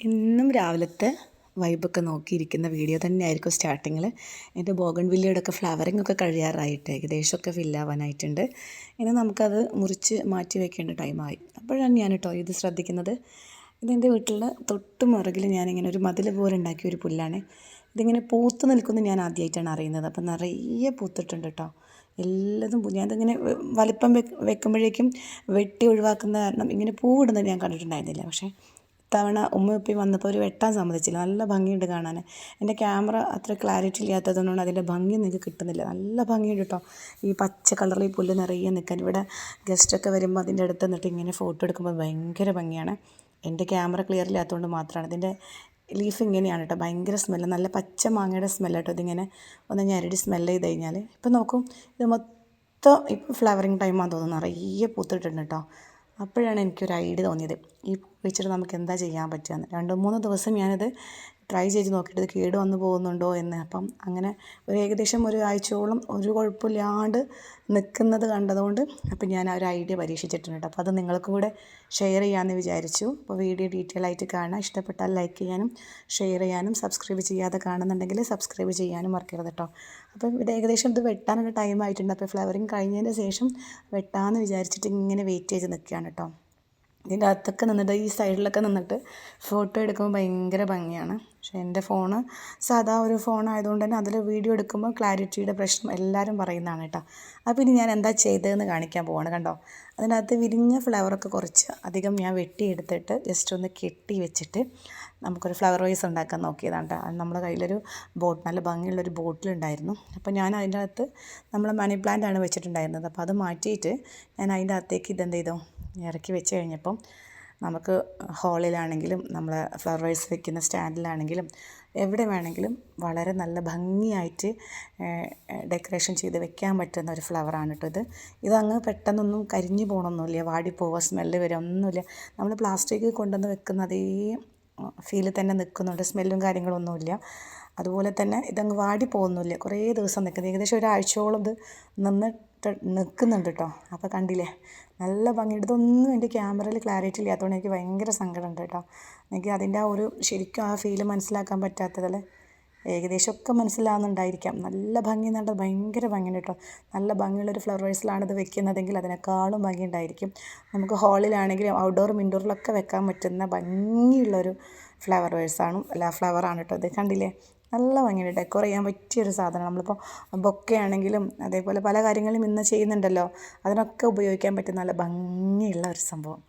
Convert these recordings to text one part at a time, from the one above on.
ഇന്നും രാവിലത്തെ വൈബൊക്കെ നോക്കിയിരിക്കുന്ന വീഡിയോ തന്നെയായിരിക്കും സ്റ്റാർട്ടിങ്ങിൽ എന്റെ ബോഗൺ വില്ലയുടെ ഒക്കെ ഫ്ലവറിംഗ് ഒക്കെ കഴിയാറായിട്ട് ഏകദേശമൊക്കെ ഫില്ലാവാനായിട്ടുണ്ട് ഇനി നമുക്കത് മുറിച്ച് മാറ്റി വെക്കേണ്ട ടൈമായി അപ്പോഴാണ് ഞാൻ കേട്ടോ ഇത് ശ്രദ്ധിക്കുന്നത്. ഇതെന്റെ വീട്ടിലെ തൊട്ട് മുറകിൽ ഞാനിങ്ങനെ ഒരു മതിൽ പോലെ ഉണ്ടാക്കിയ ഒരു പുല്ലാണ്. ഇതിങ്ങനെ പൂത്ത് നിൽക്കുന്നത് ഞാൻ ആദ്യമായിട്ടാണ് അറിയുന്നത്. അപ്പം നിറയെ പൂത്തിട്ടുണ്ട് കേട്ടോ എല്ലതും ഞാനിതിങ്ങനെ വലിപ്പം വെക്കുമ്പോഴേക്കും വെട്ടി ഒഴിവാക്കുന്ന കാരണം ഇങ്ങനെ പൂവിടുന്നത് ഞാൻ കണ്ടിട്ടുണ്ടായിരുന്നില്ല. പക്ഷേ തവണ ഉമ്മയൊപ്പി വന്നപ്പോൾ ഒരു വെട്ടാൻ സമ്മതിച്ചില്ല. നല്ല ഭംഗിയുണ്ട് കാണാൻ. എന്റെ ക്യാമറ അത്ര ക്ലാരിറ്റി ഇല്ലാത്തതുകൊണ്ട് അതിന്റെ ഭംഗി നിങ്ങൾക്ക് കിട്ടുന്നില്ല. നല്ല ഭംഗിയുണ്ട് കേട്ടോ. ഈ പച്ച കളറിൽ പുല്ല് നിറയെ നിൽക്കാൻ. ഇവിടെ ഗസ്റ്റൊക്കെ വരുമ്പോൾ അതിന്റെ അടുത്ത് നിന്നിട്ട് ഇങ്ങനെ ഫോട്ടോ എടുക്കുമ്പോൾ ഭയങ്കര ഭംഗിയാണ്. എന്റെ ക്യാമറ ക്ലിയർ ഇല്ലാത്തതുകൊണ്ട് മാത്രമാണ്. ഇതിന്റെ ലീഫ് ഇങ്ങനെയാണ് കേട്ടോ. ഭയങ്കര സ്മെല്ല് നല്ല പച്ച മാങ്ങയുടെ സ്മെല്ല് കേട്ടോ ഇതിങ്ങനെ ഒന്ന് ഞരടി സ്മെല്ല് ചെയ്ത് കഴിഞ്ഞാൽ. ഇപ്പം നോക്കും ഇത് മൊത്തം ഇപ്പം ഫ്ലവറിങ് ടൈമാണെന്ന് തോന്നുന്നു. നിറയെ പൂത്തിട്ടുണ്ട് കേട്ടോ. അപ്പോഴാണ് എനിക്കൊരു ഐഡിയ തോന്നിയത് ഈ വെച്ചിട്ട് നമുക്ക് എന്താ ചെയ്യാൻ പറ്റുകയെന്ന് രണ്ട് മൂന്ന് ദിവസം ഞാനിത് ട്രൈ ചെയ്ത് നോക്കിയിട്ട് ഇത് കേട് വന്നു പോകുന്നുണ്ടോ എന്ന്. അപ്പം അങ്ങനെ ഒരു ഏകദേശം ഒരു ആഴ്ചയോളം ഒരു കുഴപ്പമില്ലാണ്ട് നിൽക്കുന്നത് കണ്ടതുകൊണ്ട് അപ്പം ഞാൻ ആ ഒരു ഐഡിയ പരീക്ഷിച്ചിട്ടുണ്ട്. അപ്പോൾ അത് നിങ്ങൾക്കും കൂടെ ഷെയർ ചെയ്യാമെന്ന് വിചാരിച്ചു. അപ്പോൾ വീഡിയോ ഡീറ്റെയിൽ ആയിട്ട് കാണാം. ഇഷ്ടപ്പെട്ടാൽ ലൈക്ക് ചെയ്യാനും ഷെയർ ചെയ്യാനും സബ്സ്ക്രൈബ് ചെയ്യാതെ കാണുന്നുണ്ടെങ്കിൽ സബ്സ്ക്രൈബ് ചെയ്യാനും മറക്കരുത് കേട്ടോ. അപ്പം ഇത് ഏകദേശം ഇത് വെട്ടാനുള്ള ടൈം ആയിട്ടുണ്ട്. അപ്പോൾ ഫ്ലവറിങ് കഴിഞ്ഞതിന് ശേഷം വെട്ടാമെന്ന് വിചാരിച്ചിട്ട് ഇങ്ങനെ വെയിറ്റ് ചെയ്ത് നിൽക്കുകയാണ് കേട്ടോ. ഇതിന്റെ അകത്തൊക്കെ നിന്നിട്ട് ഈ സൈഡിലൊക്കെ നിന്നിട്ട് ഫോട്ടോ എടുക്കുമ്പോൾ ഭയങ്കര ഭംഗിയാണ്. പക്ഷേ എന്റെ ഫോണ് സാധാ ഒരു ഫോൺ ആയതുകൊണ്ട് തന്നെ അതിൽ വീഡിയോ എടുക്കുമ്പോൾ ക്ലാരിറ്റിയുടെ പ്രശ്നം എല്ലാവരും പറയുന്നതാണ് കേട്ടോ. അപ്പോൾ ഇനി ഞാൻ എന്താ ചെയ്തതെന്ന് കാണിക്കാൻ പോവാണ് കണ്ടോ? അതിനകത്ത് വിരിഞ്ഞ ഫ്ലവറൊക്കെ കുറച്ച് അധികം ഞാൻ വെട്ടിയെടുത്തിട്ട് ജസ്റ്റ് ഒന്ന് കെട്ടി വെച്ചിട്ട് നമുക്കൊരു ഫ്ലവർ വൈസ് ഉണ്ടാക്കാൻ നോക്കിയതാണ് കേട്ടോ. നമ്മുടെ കയ്യിലൊരു ബോട്ട് നല്ല ഭംഗിയുള്ളൊരു ബോട്ടിലുണ്ടായിരുന്നു. അപ്പോൾ ഞാൻ അതിന്റെ അകത്ത് നമ്മൾ മണി പ്ലാന്റ് ആണ് വെച്ചിട്ടുണ്ടായിരുന്നത്. അപ്പോൾ അത് മാറ്റിയിട്ട് ഞാൻ അതിന്റെ അകത്തേക്ക് ഇതെന്ത് ചെയ്തു? ഇറക്കി വെച്ച് കഴിഞ്ഞപ്പം നമുക്ക് ഹോളിലാണെങ്കിലും നമ്മൾ ഫ്ലവർ വൈസ് വെക്കുന്ന സ്റ്റാൻഡിലാണെങ്കിലും എവിടെ വേണമെങ്കിലും വളരെ നല്ല ഭംഗിയായിട്ട് ഡെക്കറേഷൻ ചെയ്ത് വെക്കാൻ പറ്റുന്ന ഒരു ഫ്ലവറാണ് കേട്ടോ ഇത്. ഇതങ്ങ് പെട്ടെന്നൊന്നും കരിഞ്ഞു പോകണമൊന്നുമില്ല വാടിപ്പോവുക സ്മെല്ല് വരിക ഒന്നുമില്ല. നമ്മൾ പ്ലാസ്റ്റിക് കൊണ്ടുവന്ന് വെക്കുന്ന അതേ ഫീൽ തന്നെ നിൽക്കുന്നുണ്ട് സ്മെല്ലും കാര്യങ്ങളൊന്നുമില്ല അതുപോലെ തന്നെ ഇതങ്ങ് വാടി പോകുന്നില്ല കുറേ ദിവസം നിൽക്കുന്നത് ഏകദേശം ഒരാഴ്ചയോളം ഇത് നിന്നിട്ട് നിൽക്കുന്നുണ്ട് കേട്ടോ അപ്പോൾ കണ്ടില്ലേ? നല്ല ഭംഗിയുണ്ട്. ഇതൊന്നും എന്റെ ക്യാമറയിൽ ക്ലാരിറ്റി ഇല്ലാത്തതുകൊണ്ട് എനിക്ക് ഭയങ്കര സങ്കടമുണ്ട് കേട്ടോ എനിക്ക് അതിന്റെ ആ ഒരു ശരിക്കും ആ ഫീൽ മനസ്സിലാക്കാൻ പറ്റാത്തതിൽ ഏകദേശമൊക്കെ മനസ്സിലാവുന്നുണ്ടായിരിക്കാം. നല്ല ഭംഗി എന്നുള്ളത് ഭയങ്കര ഭംഗിയുണ്ട് കേട്ടോ നല്ല ഭംഗിയുള്ളൊരു ഫ്ലവർ വൈസിലാണ് ഇത് വെക്കുന്നതെങ്കിൽ അതിനേക്കാളും ഭംഗി ഉണ്ടായിരിക്കും. നമുക്ക് ഹാളിലാണെങ്കിലും ഔട്ട്ഡോറും ഇൻഡോറിലൊക്കെ വെക്കാൻ പറ്റുന്ന ഭംഗിയുള്ളൊരു ഫ്ലവർ വേഴ്സാണ് അല്ല ഫ്ലവറാണ് കേട്ടോ ഇത്. കണ്ടില്ലേ? നല്ല ഭംഗിയുണ്ട്. ഡെക്കോർ ചെയ്യാൻ പറ്റിയൊരു സാധനം നമ്മളിപ്പോൾ ബൊക്കെ ആണെങ്കിലും അതേപോലെ പല കാര്യങ്ങളും ഇന്ന് ചെയ്യുന്നുണ്ടല്ലോ. അതിനൊക്കെ ഉപയോഗിക്കാൻ പറ്റുന്ന നല്ല ഭംഗിയുള്ള ഒരു സംഭവം.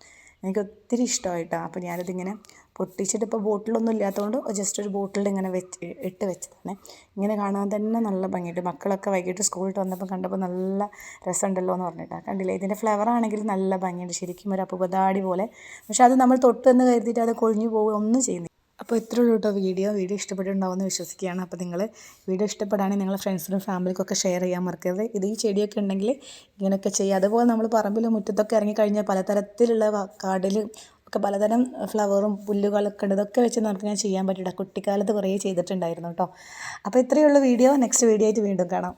എനിക്ക് ഒത്തിരി ഇഷ്ടമായിട്ടാണ് അപ്പോൾ ഞാനിതിങ്ങനെ പൊട്ടിച്ചിട്ട് ഇപ്പോൾ ബോട്ടിലൊന്നും ഇല്ലാത്തതുകൊണ്ട് ജസ്റ്റ് ഒരു ബോട്ടിൽ ഇങ്ങനെ വെച്ച് ഇട്ട് വെച്ചതാണ്. ഇങ്ങനെ കാണാൻ തന്നെ നല്ല ഭംഗിയുണ്ട്. മക്കളൊക്കെ വൈകിട്ട് സ്കൂളിൽ വന്നപ്പോൾ കണ്ടപ്പോൾ നല്ല രസമുണ്ടല്ലോ എന്ന് പറഞ്ഞിട്ടാണ്. കണ്ടില്ലേ? ഇതിന്റെ ഫ്ലവർ ആണെങ്കിൽ നല്ല ഭംഗിയുണ്ട്. ശരിക്കും ഒരു അപ്പുപതാടി പോലെ. പക്ഷെ അത് നമ്മൾ തൊട്ടെന്ന് കരുതിയിട്ട് അത് കൊഴിഞ്ഞു പോവുക ഒന്നും ചെയ്യുന്നില്ല. അപ്പോൾ ഇത്രേ ഉള്ളൂ കേട്ടോ വീഡിയോ. വീഡിയോ ഇഷ്ടപ്പെട്ടിട്ടുണ്ടാവുമെന്ന് വിശ്വസിക്കുകയാണ്. അപ്പോൾ നിങ്ങൾ വീഡിയോ ഇഷ്ടപ്പെടുകയാണെങ്കിൽ നിങ്ങളുടെ ഫ്രണ്ട്സിനും ഫാമിലിക്കൊക്കെ ഷെയർ ചെയ്യാൻ മറക്കരുത്. ഇത് ഈ ചെടിയൊക്കെ ഉണ്ടെങ്കിൽ ഇങ്ങനെയൊക്കെ ചെയ്യുക അതുപോലെ നമ്മൾ പറമ്പിലും മുറ്റത്തൊക്കെ ഇറങ്ങിക്കഴിഞ്ഞാൽ പലതരത്തിലുള്ള കാടിൽ ഒക്കെ പലതരം ഫ്ലവറും പുല്ലുകളൊക്കെ ഉണ്ട്. ഇതൊക്കെ വെച്ച് നമുക്ക് ഞാൻ ചെയ്യാൻ പറ്റില്ല. കുട്ടിക്കാലത്ത് കുറേ ചെയ്തിട്ടുണ്ടായിരുന്നു കേട്ടോ. അപ്പോൾ ഇത്രയേ ഉള്ളൂ വീഡിയോ. നെക്സ്റ്റ് വീഡിയോ ആയിട്ട് വീണ്ടും കാണാം.